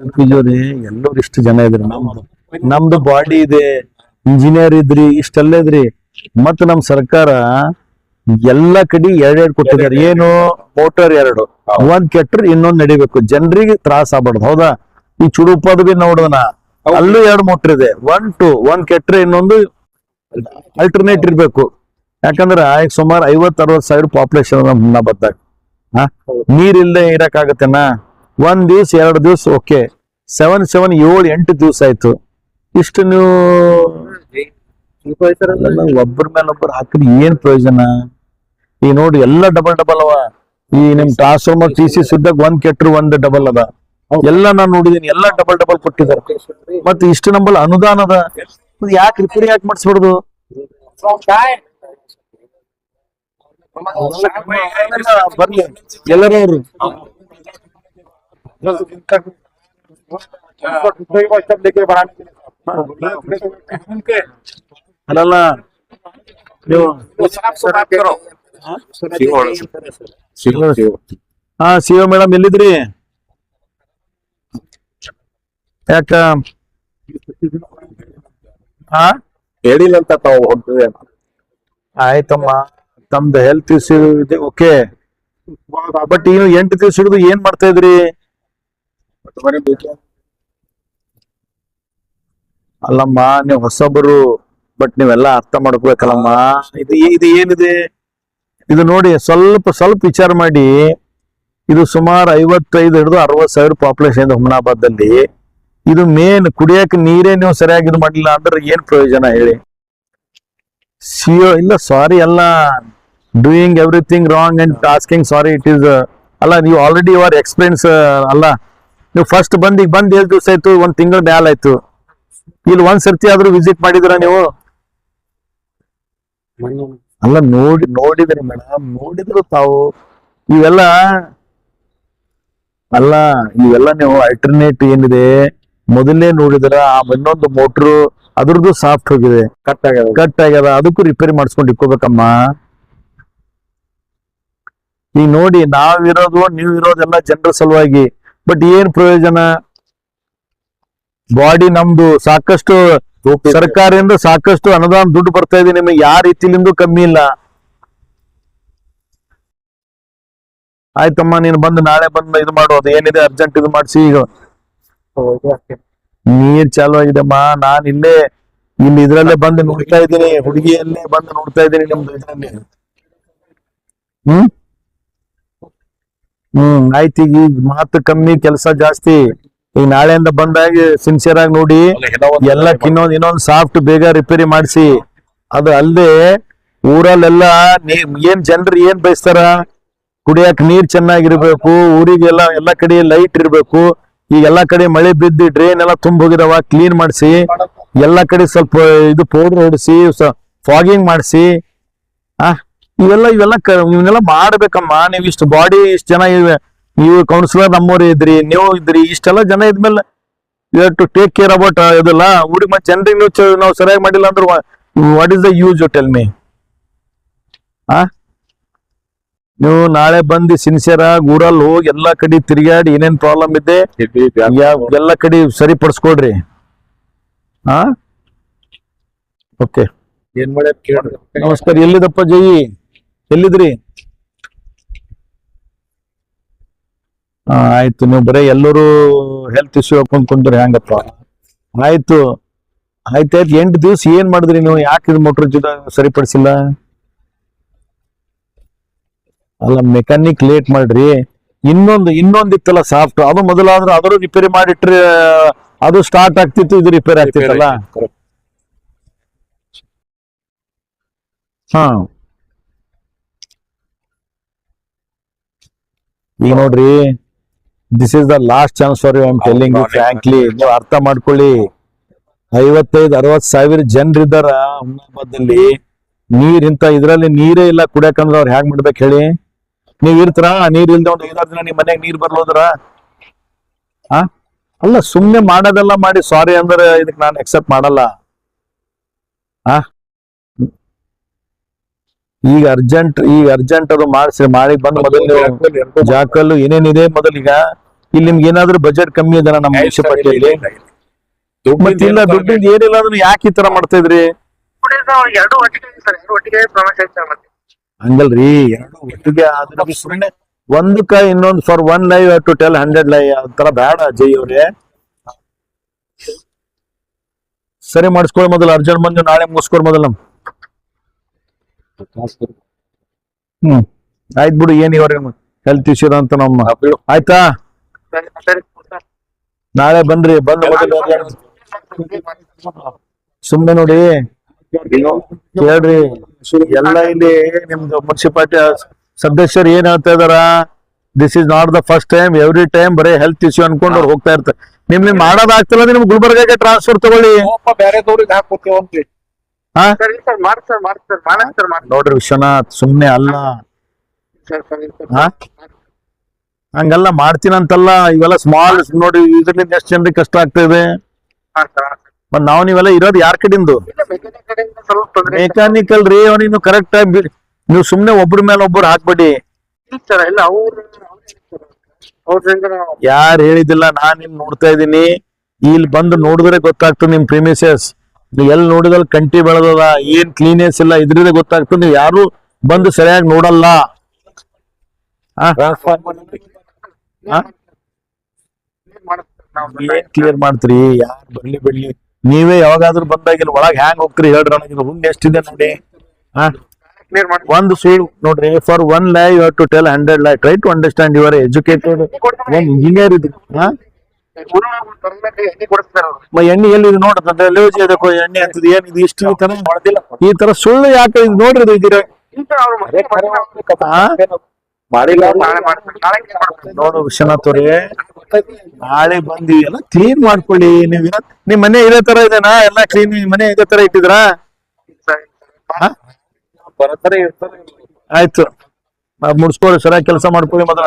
ಪೂಜಾರಿ ಎಲ್ಲರೂ ಇಷ್ಟು ಜನ ಇದ್ರಿ. ನಮ್ದು ನಮ್ದು ಬಾಡಿ ಇದೆ ಇಂಜಿನಿಯರ್ ಇದ್ರಿ, ಇಷ್ಟೆಲ್ಲ ಇದ್ರಿ. ಮತ್ತ ನಮ್ ಸರ್ಕಾರ ಎಲ್ಲಾ ಕಡೆ ಎರಡೆರಡು ಕೊಟ್ಟಿದ್ದಾರೆ. ಏನು? ಮೋಟರ್ ಎರಡು. ಒಂದ್ ಕೆಟ್ರ ಇನ್ನೊಂದ್ ನಡಿಬೇಕು. ಜನರಿಗೆ ತ್ರಾಸ ಆಗ್ಬಾರ್ದು. ಹೌದಾ? ಈ ಚುಡುಪದ ಬಿ ನೋಡೋಣ. ಅಲ್ಲೂ ಎರಡು ಮೋಟರ್ ಇದೆ. ಒನ್ ಟು ಒಂದ್ ಕೆಟ್ರೆ ಇನ್ನೊಂದು ಅಲ್ಟರ್ನೇಟ್ ಇರ್ಬೇಕು. ಯಾಕಂದ್ರ ಈಗ ಸುಮಾರು ಐವತ್ ಅರವತ್ ಸಾವಿರ ಪಾಪ್ಯುಲೇಷನ್ ನಮ್ ಬದ್ದಾಗ ಹಾ ನೀರಿಲ್ಲದೆ ಇರಕ್ಕಾಗತ್ತೇನಾ? ಒಂದ್ ದಿವ್ಸ, ಎರಡು ದಿವ್ಸ ಓಕೆ ಸೆವೆನ್ ಸೆವೆನ್ ಏಳು, ಎಂಟು ದಿವ್ಸ ಆಯ್ತು. ಇಷ್ಟು ನೀವು ಒಬ್ಬರ ಮೇಲೆ ಒಬ್ಬರು ಹಾಕಿದ್ರೆ ಏನ್ ಪ್ರಯೋಜನ? ಈ ನೋಡಿ ಎಲ್ಲ ಡಬಲ್ ಡಬಲ್ ಅವ. ಈ ನಿಮ್ ಟ್ರಾನ್ಸ್ಫಾರ್ಮರ್ ಟಿ ಸಿ ಸುದ್ದಾಗ ಒಂದ್ ಕೆಟ್ರು, ಒಂದ್ ಡಬಲ್ ಅದ. ಎಲ್ಲ ನಾನು ನೋಡಿದೀನಿ, ಎಲ್ಲ ಡಬಲ್ ಡಬಲ್ ಕೊಟ್ಟಿದ್ದಾರೆ. ಮತ್ತೆ ಇಷ್ಟು ನಂಬಲ್ ಅನುದಾನ ಅದ. ಯಾಕೆ ರಿಪೇರಿ ಯಾಕೆ ಮಾಡಿಸ್ಬಾರ್ದು? ಬರ್ಲಿ. ಎಲ್ಲರೂ ಅಲ್ಲಲ್ಲ ನೀವು ಹಾ ಶಿವ ಮೇಡಮ್ ಎಲ್ಲಿದ್ರಿ? ಯಾಕ ಹಾ ಹೇಳಿಲ್ಲ ಅಂತ ತಾವು ಹೊಂಟಿದೆ ಆಯ್ತಮ್ಮ. ತಮ್ದು ಹೆಲ್ತ್ ಇಶ್ಯೂ ಇದೆ ಓಕೆ ಬಟ್ ಇನ್ನು ಎಂಟು ದಿವಸ ಹಿಡಿದು ಏನ್ ಮಾಡ್ತಾ ಇದ್ರಿ? ಅಲ್ಲಮ್ಮ, ನೀವು ಹೊಸಬರು ಬಟ್ ನೀವೆಲ್ಲ ಅರ್ಥ ಮಾಡ್ಕೋಬೇಕಲ್ಲಮ್ಮ? ಇದು ಇದು ಏನಿದೆ? ಇದು ನೋಡಿ, ಸ್ವಲ್ಪ ಸ್ವಲ್ಪ ವಿಚಾರ ಮಾಡಿ. ಇದು ಸುಮಾರು ಐವತ್ತೈದು ಹಿಡಿದು ಅರವತ್ತು ಸಾವಿರ ಪಾಪ್ಯುಲೇಷನ್ ಇದೆ ಹುಮನಾಬಾದಲ್ಲಿ ಇದು ಮೇನ್ ಕುಡಿಯಕ್ಕೆ ನೀರೇ ನೀವು ಸರಿಯಾಗಿ ಇದು ಮಾಡಲಿಲ್ಲ ಅಂದ್ರೆ ಏನ್ ಪ್ರಯೋಜನ ಹೇಳಿ? ಸಿಯೋ ಇಲ್ಲ ಸಾರಿ ಅಲ್ಲ doing everything wrong and tasking sorry it is ಅಲ್ಲ, ನೀವು ಆಲ್ರೆಡಿ ಯುವರ್ ಎಕ್ಸ್ಪೀರಿಯನ್ಸ್ ಅಲ್ಲ ನೀವು ಫಸ್ಟ್ ಬಂದ್ ಈಗ ಬಂದ್ ಏಳು ದಿವಸ ಆಯ್ತು ಒಂದ್ ತಿಂಗಳ ಮ್ಯಾಲ ಆಯ್ತು. ಇಲ್ಲಿ ಒಂದ್ ಸರ್ತಿ ಆದ್ರೂ ವಿಸಿಟ್ ಮಾಡಿದ್ರ ನೀವು? ಅಲ್ಲ ನೋಡಿ ನೋಡಿದ್ರಿ ಮೇಡಮ್ ನೋಡಿದ್ರು ತಾವು. ಇವೆಲ್ಲ ಅಲ್ಲ ಇವೆಲ್ಲ ನೀವು ಅಲ್ಟರ್ನೇಟ್ ಏನಿದೆ ಮೊದಲೇ ನೋಡಿದ್ರ ಆ ಇನ್ನೊಂದು ಮೋಟ್ರು ಅದ್ರದ್ದು ಸಾಫ್ಟ್ ಹೋಗಿದೆ. ಕಟ್ ಆಗ್ಯದ. ಕಟ್ ಆಗ್ಯದ ಅದಕ್ಕೂ ರಿಪೇರಿ ಮಾಡಿಸ್ಕೊಂಡು ಇಕ್ಕೋಬೇಕಮ್ಮ ಈಗ ನೋಡಿ ನಾವಿರೋದು ನೀವು ಇರೋದೆಲ್ಲ ಜನರ ಸಲುವಾಗಿ. ಬಟ್ ಏನ್ ಪ್ರಯೋಜನ? ಬಾಡಿ ನಮ್ದು ಸಾಕಷ್ಟು ಸರ್ಕಾರದಿಂದ ಸಾಕಷ್ಟು ಅನುದಾನ ದುಡ್ಡು ಬರ್ತಾ ಇದೆ ನಿಮಗೆ ಯಾವ ರೀತಿಲಿಂದ ಕಮ್ಮಿ ಇಲ್ಲ. ಆಯ್ತಮ್ಮ ನೀನು ಬಂದು ನಾಳೆ ಬಂದು ಇದು ಮಾಡೋದು ಏನಿದೆ ಅರ್ಜೆಂಟ್ ಇದು ಮಾಡಿಸಿ ಈಗ. ನೀರ್ ಚಾಲು ಆಗಿದೆಮ್ಮ ನಾನ್ ಇಲ್ಲೇ ಇಲ್ಲಿ ಇದ್ರಲ್ಲೇ ಬಂದು ನೋಡ್ತಾ ಇದ್ದೀನಿ ಹುಡುಗಿಯಲ್ಲೇ ಬಂದು ನೋಡ್ತಾ ಇದ್ದೀನಿ ನಿಮ್ದು ಇದ್ರಲ್ಲಿ. ಹ್ಮ್? ಹ್ಮ್. ಆಯ್ತು, ಈಗ ಈಗ ಮಾತು ಕಮ್ಮಿ ಕೆಲಸ ಜಾಸ್ತಿ. ಈಗ ನಾಳೆಯಿಂದ ಬಂದಾಗ ಸಿನ್ಸಿಯರ್ ಆಗಿ ನೋಡಿ, ಎಲ್ಲ ಇನ್ನೊಂದ್ ಇನ್ನೊಂದ್ ಸಾಫ್ಟ್ ಬೇಗ ರಿಪೇರಿ ಮಾಡಿಸಿ. ಅದು ಅಲ್ಲದೆ ಊರಲ್ಲೆಲ್ಲ ಏನ್ ಜನರು ಏನ್ ಬಯಸ್ತಾರ? ಕುಡಿಯಕ್ ನೀರ್ ಚೆನ್ನಾಗಿರ್ಬೇಕು, ಊರಿಗೆಲ್ಲ ಎಲ್ಲಾ ಕಡೆ ಲೈಟ್ ಇರ್ಬೇಕು. ಈಗ ಎಲ್ಲಾ ಕಡೆ ಮಳೆ ಬಿದ್ದು ಡ್ರೈನ್ ಎಲ್ಲ ತುಂಬ ಹೋಗಿದಾವ ಕ್ಲೀನ್ ಮಾಡಿಸಿ. ಎಲ್ಲಾ ಕಡೆ ಸ್ವಲ್ಪ ಇದು ಪೌಡರ್ ಹೊಡಿಸಿ ಫಾಗಿಂಗ್ ಮಾಡಿಸಿ. ಆ? ಇವೆಲ್ಲ ಇವೆಲ್ಲ ಕ- ಇವನ್ನೆಲ್ಲ ಮಾಡ್ಬೇಕಮ್ಮ. ನೀವು ಇಷ್ಟು ಬಾಡಿ ಇಷ್ಟು ಜನ ಇವೆ. ನೀವು ಕೌನ್ಸಿಲರ್ ನಮ್ಮವ್ರು ಇದ್ರಿ ನೀವು ಇದ್ರಿ ಇಷ್ಟೆಲ್ಲ ಜನ ಇದ್ಮೇಲೆ you to take care about ಇದೆಲ್ಲ. ಹುಡುಗಿ ಮತ್ತೆ ಜನರಿಗೆ ನೀವು ನಾವು ಸರಿಯಾಗಿ ಮಾಡಿಲ್ಲ ಅಂದ್ರೆ what is the use tell me ಆ? ನೀವು ನಾಳೆ ಬಂದು ಸಿನ್ಸಿಯರ್ ಆಗಿ ಊರಲ್ಲಿ ಹೋಗಿ ಎಲ್ಲಾ ಕಡೆ ತಿರುಗಾಡಿ ಏನೇನ್ ಪ್ರಾಬ್ಲಮ್ ಇದೆ ಎಲ್ಲ ಕಡೆ ಸರಿಪಡಿಸ್ಕೊಡ್ರಿ. ಹಾ ಓಕೆ ನಮಸ್ಕಾರ. ಎಲ್ಲಿದಪ್ಪ ಜೈ? ಎಲ್ಲಿದ್ರಿ? ಆಯ್ತು ನೀವು ಬರೀ ಎಲ್ಲರೂ ಹೆಲ್ತ್ ಇಶ್ಯೂ ಹಾಕೊಂಡ್ ಕುಂತ್ರಿ ಹೆಂಗಪ್ಪ. ಆಯ್ತು ಆಯ್ತಾಯ್ತು ಎಂಟು ದಿವ್ಸ ಏನ್ ಮಾಡಿದ್ರಿ ನೀವು? ಯಾಕೆ ಇದು ಮೋಟ್ರ್ ಜೊತೆ ಸರಿಪಡಿಸಿಲ್ಲ? ಅಲ್ಲ ಮೆಕ್ಯಾನಿಕ್ ಲೇಟ್ ಮಾಡ್ರಿ. ಇನ್ನೊಂದು ಇನ್ನೊಂದು ಇತ್ತಲ್ಲ ಸಾಫ್ಟ್ ಅದು ಮೊದಲಾದ್ರೆ ಅದರ ರಿಪೇರಿ ಮಾಡಿಟ್ರಿ ಅದು ಸ್ಟಾರ್ಟ್ ಆಗ್ತಿತ್ತು ಇದು ರಿಪೇರಿ ಆಗ್ತಿತ್ತಲ್ಲ? ಹಾ. ಈಗ ನೋಡ್ರಿ this is the last chance for you I'm telling you frankly ನೀವು ಅರ್ಥ ಮಾಡ್ಕೊಳ್ಳಿ. ಐವತ್ತೈದು ಅರವತ್ ಸಾವಿರ ಜನರಿದ್ದಾರ ಹುಮ್ನಾಬಾದಲ್ಲಿ ನೀರ್ ಇಂತ ಇದ್ರಲ್ಲಿ ನೀರೇ ಇಲ್ಲ ಕುಡಿಯಕಂದ್ರ ಅವ್ರು ಹ್ಯಾಂಗ್ ಮಾಡ್ಬೇಕು ಹೇಳಿ? ನೀವ್ ಇರ್ತೀರಾ? ನೀರ್ ಇಲ್ದ ಒಂದು ಐದಾರು ದಿನ ನಿಮ್ ಮನೆಗ್ ನೀರ್ ಬರ್ಲೋದ್ರ? ಆ? ಅಲ್ಲ ಸುಮ್ನೆ ಮಾಡೋದೆಲ್ಲ ಮಾಡಿ ಸಾರಿ ಅಂದ್ರೆ ಇದಕ್ ನಾನು ಅಕ್ಸೆಪ್ಟ್ ಮಾಡಲ್ಲ. ಆ? ಈಗ ಅರ್ಜೆಂಟ್ ಈಗ ಅರ್ಜೆಂಟ್ ಅದು ಮಾಡಿಸಿ ಮಾಡಿ ಬಂದು ಮೊದಲು ಜಾಕಲ್ಲು ಏನೇನಿದೆ ಮೊದಲೀಗ? ಇಲ್ಲಿ ನಿಮ್ಗೆ ಏನಾದ್ರು ಬಜೆಟ್ ಕಮ್ಮಿ ಇದೆ ನಮ್ಮ ಮುನ್ಸಿಪಾಲ್ಟಿಯಲ್ಲಿ ಮತ್ತಿಲ್ಲ ಇಲ್ಲ ದುಡ್ಡಿಂದ ಏನಿಲ್ಲ ಅಂದ್ರೆ ಯಾಕೆ ಈ ತರ ಮಾಡ್ತಾ ಇದ್ರಿ? ಎರಡು ಒಟ್ಟಿಗೆ ಸರ್. ಎರಡು ಒಟ್ಟಿಗೆ ಪ್ರಮಾಣ ಸರ್ ಮತ್ತೆ. ಹಂಗಲ್ರಿ ಎರಡು ಒಟ್ಟಿಗೆ ಆದ್ರೆ ಸುಮ್ಮನೆ ಒಂದಕ್ಕ ಇನ್ನೊಂದು for one live to tell hundred lie ತರ ಬೇಡ ಜೈ ಅವ್ರೆ. ಸರಿ ಮಾಡಿಸ್ಕೊಳ್ಳಿ ಮೊದಲು. ಅರ್ಜೆಂಟ್ ಬಂದು ನಾಳೆ ಮುಗಿಸ್ಕೊಡ್ ಮೊದಲು ನಮ್ ಹ್ಮ್. ಆಯ್ತು ಬಿಡು, ಏನ್ ಇವ್ರಿ ಹೆಲ್ತ್ ಇಶ್ಯೂ ಅಂತ ನಮ್ಮ ಆಯ್ತಾ? ನಾಳೆ ಬನ್ರಿ, ಬಂದ ಸುಮ್ನೆ ನೋಡಿ. ಹೇಳ್ರಿ. ಎಲ್ಲ ಇಲ್ಲಿ ನಿಮ್ದು ಮುನ್ಸಿಪಾಲ್ಟಿ ಸದಸ್ಯರು ಏನ್ ಹೇಳ್ತಾ ಇದಾರ? This is not the first time every time ಬರೀ ಹೆಲ್ತ್ ಇಶ್ಯೂ ಅನ್ಕೊಂಡು ಅವ್ರು ಹೋಗ್ತಾ ಇರ್ತಾರೆ. ನಿಮ್ ನಿಮ್ ಮಾಡೋದಾಗ್ತಿಲ್ಲ ನಿಮ್ ಗುಲ್ಬರ್ಗಾಗೆ ಟ್ರಾನ್ಸ್ಫರ್ ತಗೊಳ್ಳಿ. ಬೇರೆ ಹಾ? ಸರಿ ಸರ್ ಮಾಡಿ ಸರ್ ಮಾಡಿ ಸರ್ ಮಾಡಿ ಸರ್ ಮಾಡಿ ನೋಡ್ರಿ ವಿಶ್ವನಾಥ್ ಸುಮ್ನೆ ಅಲ್ಲ. ಸರ್ ಸರಿ ಅಂತಲ್ಲ ಹಾ? ಹಂಗಲ್ಲ ಮಾಡ್ತೀನಂತಲ್ಲ ಇವೆಲ್ಲ ಸ್ಮಾಲ್ ನೋಡಿ ಇದ್ರಿಂದ ಎಷ್ಟು ಜನರಿಗೆ ಕಷ್ಟ ಆಗ್ತಾ ಇದೆ? ಹಾ ಸರ್ ಹಾ, ಮತ್ ನಾವು ನೀವೆಲ್ಲ ಇರೋದು ಯಾರ ಕಡೆಯಿಂದ ಇಲ್ಲ ಮೆಕ್ಯಾನಿಕ್ ಕಡೆಯಿಂದ ಸ್ವಲ್ಪ ತೊಂದರೆ ಮೆಕ್ಯಾನಿಕಲ್ ರೀ ಅವನಿನ್ನು ಕರೆಕ್ಟ್ ಆಗಿ ನೀವು ಸುಮ್ನೆ ಒಬ್ರ ಮೇಲೆ ಒಬ್ರು ಹಾಕ್ಬೇಡಿ. ಇಲ್ಲ ಸರ್ ಇಲ್ಲ ಅವ್ರು ಅವ್ರಿಂದ ಯಾರು ಹೇಳಿದಿಲ್ಲ ನಾನ್ ನಿಮ್ ನೋಡ್ತಾ ಇದೀನಿ ಇಲ್ಲಿ ಬಂದು ನೋಡಿದ್ರೆ ಗೊತ್ತಾಗ್ತದೆ ನಿಮ್ ಪ್ರಿಮಿಸಸ್ ನೀವು ಎಲ್ಲಿ ನೋಡಿದಲ್ಲಿ ಕಂಟಿ ಬೆಳೆದದ ಏನ್ ಕ್ಲೀನೆಸ್ ಇಲ್ಲ ಇದ್ರಿಂದ ಗೊತ್ತಾಗ್ತದೆ ನೀವು ಯಾರು ಬಂದು ಸರಿಯಾಗಿ ನೋಡಲ್ಲ. ಆ? ಏನ್ ಕ್ಲಿಯರ್ ಮಾಡ್ತೀರಿ? ಯಾರು ಬರ್ಲಿ ಬಿಡ್ಲಿ ನೀವೇ ಯಾವಾಗಾದ್ರೂ ಬಂದಾಗಿಲ್ಲ ಒಳಗೆ ಹ್ಯಾಂಗ್ ಹೋಗ್ತೀರಿ ಹೇಳ್ರಿ ನನಗೆ ಹುಂಡ್ ಎಷ್ಟಿದೆ ನೋಡಿ. ಒಂದು ಸೀಳು ನೋಡ್ರಿ for one lie you to tell hundred lie try to understand your educated engineer ಇದು. ಹಾ ಎಣ್ಣೆ ಎಲ್ಲಿ ಲೇಜಿ ಅದಕ್ಕೋ ಎಣ್ಣೆ ಅಂತದ್ ಏನ್ ಇದು ಇಷ್ಟು ಈ ತರ ಈ ತರ ಸುಳ್ಳು ಯಾಕೆ ಇದು ನೋಡ್ರಿ ಇದು ಇದೀರ? ನೋಡು ವಿಶ್ವನಾಥ್ ಅವ್ರಿ ನಾಳೆ ಬಂದಿ ಎಲ್ಲ ಕ್ಲೀನ್ ಮಾಡ್ಕೊಳ್ಳಿ. ನೀವ್ ನಿಮ್ ಮನೆ ಇದೇ ತರ ಇದೆನಾ? ಎಲ್ಲ ಕ್ಲೀನ್ ಮನೆ ಇದೇ ತರ ಇಟ್ಟಿದ್ರ? ಆಯ್ತು. ಮುಡ್ಸ್ಕೊಳ್ಳಿ ಸರಿಯಾಗಿ ಕೆಲಸ ಮಾಡ್ಕೊಳ್ಳಿ ಮೊದಲ